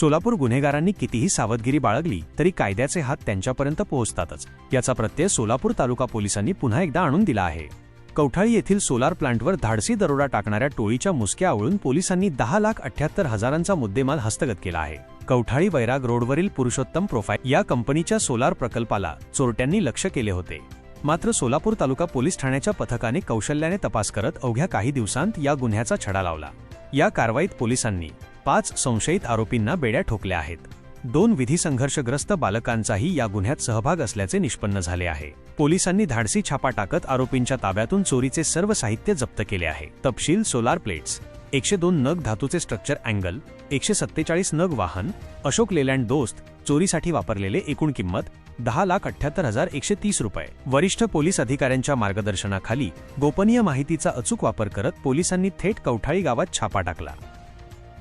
सोलापूर गुन्हेगारांनी कितीही सावधगिरी बाळगली तरी कायद्याचे हात त्यांच्यापर्यंत पोहोचतातच. याचा प्रत्यय सोलापूर तालुका पोलिसांनी पुन्हा एकदा आणून दिला आहे. कवठाळी येथील सोलार प्लांटवर धाडसी दरोडा टाकणाऱ्या टोळीच्या मुसक्या आवळून पोलिसांनी दहा लाख अठ्याहत्तर हजारांचा मुद्देमाल हस्तगत केला आहे. कवठाळी वैराग रोडवरील पुरुषोत्तम प्रोफाईल या कंपनीच्या सोलार प्रकल्पाला चोरट्यांनी लक्ष केले होते. मात्र सोलापूर तालुका पोलीस ठाण्याच्या पथकाने कौशल्याने तपास करत अवघ्या काही दिवसांत या गुन्ह्याचा छडा लावला. या कारवाईत पोलिसांनी पाच संशयित आरोपींना बेड्या ठोकल्या आहेत. दोन विधी संघर्षग्रस्त बालकांचाही या गुन्ह्यात सहभाग असल्याचे निष्पन्न झाले आहे. पोलिसांनी धाडसी छापा टाकत आरोपींच्या ताब्यातून चोरीचे सर्व साहित्य जप्त केले आहे. तपशील सोलार प्लेट्स. एकशे दोन नग धातूचे स्ट्रक्चर अँगल. एकशे सत्तेचाळीस नग वाहन. अशोक लेलँड दोस्त. चोरीसाठी वापरलेले एकूण किंमत दहा लाख अठ्ठ्याहत्तर हजार एकशे तीस रुपये. वरिष्ठ पोलीस अधिकाऱ्यांच्या मार्गदर्शनाखाली गोपनीय माहितीचा अचूक वापर करत पोलिसांनी थेट कवठाळी गावात छापा टाकला.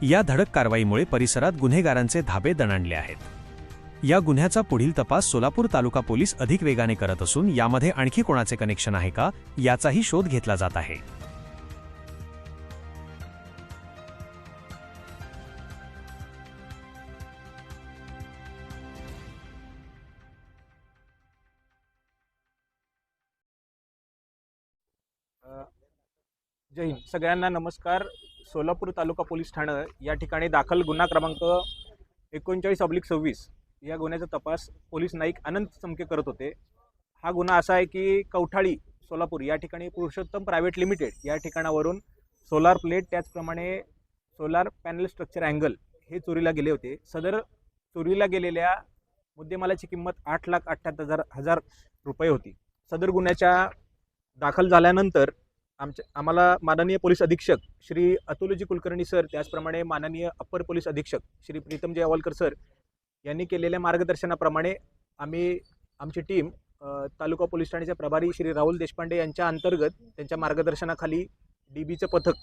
या धडक कारवाईमुळे परिसरात गुन्हेगारांचे धाबे दणाणले आहेत. या गुन्ह्याचा पुढील तपास सोलापूर तालुका पोलीस अधिक वेगाने करत असून यामध्ये आणखी कोणाचे कनेक्शन आहे का याचाही शोध घेतला जात आहे. जय हिंद. सगळ्यांना नमस्कार. सोलापूर तालुका पोलीस ठाणं या ठिकाणी दाखल गुन्हा क्रमांक एकोणचाळीस अब्लिक सव्वीस या गुन्ह्याचा तपास पोलीस नाईक अनंत चमके करत होते. हा गुन्हा असा आहे की कवठाळी सोलापूर या ठिकाणी पुरुषोत्तम प्रायव्हेट लिमिटेड या ठिकाणावरून सोलार प्लेट त्याचप्रमाणे सोलार पॅनल स्ट्रक्चर अँगल हे चोरीला गेले होते. सदर चोरीला गेलेल्या मुद्देमालाची किंमत आठ लाख अठ्ठ्याहत्तर हजार हजार रुपये होती. सदर गुन्ह्याच्या दाखल झाल्यानंतर आमच्या आम्हाला माननीय पोलीस अधीक्षक श्री अतुलजी कुलकर्णी सर त्याचप्रमाणे माननीय अप्पर पोलीस अधीक्षक श्री प्रीतमजी अवलकर सर यांनी केलेल्या मार्गदर्शनाप्रमाणे आम्ही आमची टीम तालुका पोलीस ठाण्याचे प्रभारी श्री राहुल देशपांडे यांच्या अंतर्गत त्यांच्या मार्गदर्शनाखाली डी बीचं पथक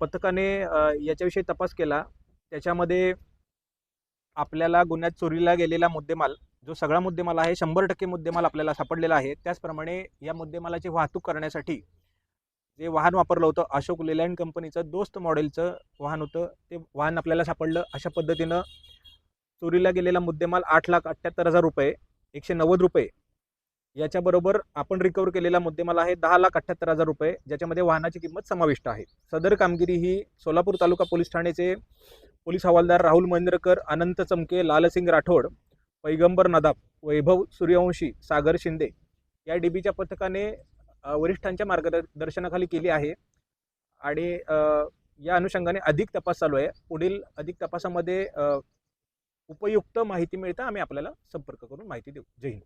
पथकाने याच्याविषयी तपास केला. त्याच्यामध्ये आपल्याला गुन्ह्यात चोरीला गेलेला मुद्देमाल जो सगळा मुद्देमाल आहे शंभर टक्के मुद्देमाल आपल्याला सापडलेला आहे. त्याचप्रमाणे या मुद्देमालाची वाहतूक करण्यासाठी जे वाहन वापरलं होतं अशोक लेलँड कंपनीचं दोस्त मॉडेलचं वाहन होतं ते वाहन आपल्याला सापडलं. अशा पद्धतीनं चोरीला गेलेला मुद्देमाल आठ लाख अठ्ठ्याहत्तर हजार रुपये एकशे नव्वद रुपये. याच्याबरोबर आपण रिकवर केलेला मुद्देमाल आहे दहा लाख अठ्ठ्याहत्तर हजार रुपये ज्याच्यामध्ये वाहनाची किंमत समाविष्ट आहे. सदर कामगिरी ही सोलापूर तालुका पोलीस ठाण्याचे पोलीस हवालदार राहुल महेंद्रकर अनंत चमके लालसिंग राठोड पैगंबर नदाब वैभव सूर्यवंशी सागर शिंदे या डी बीच्या पथकाने वरिष्ठांच्या मार्गदर्शनाखाली केली आहे. आणि या अनुषंगाने अधिक तपास चालू आहे. पुढील अधिक तपासामध्ये उपयुक्त माहिती मिळता आम्ही आपल्याला संपर्क करून माहिती देऊ. जय हिंद.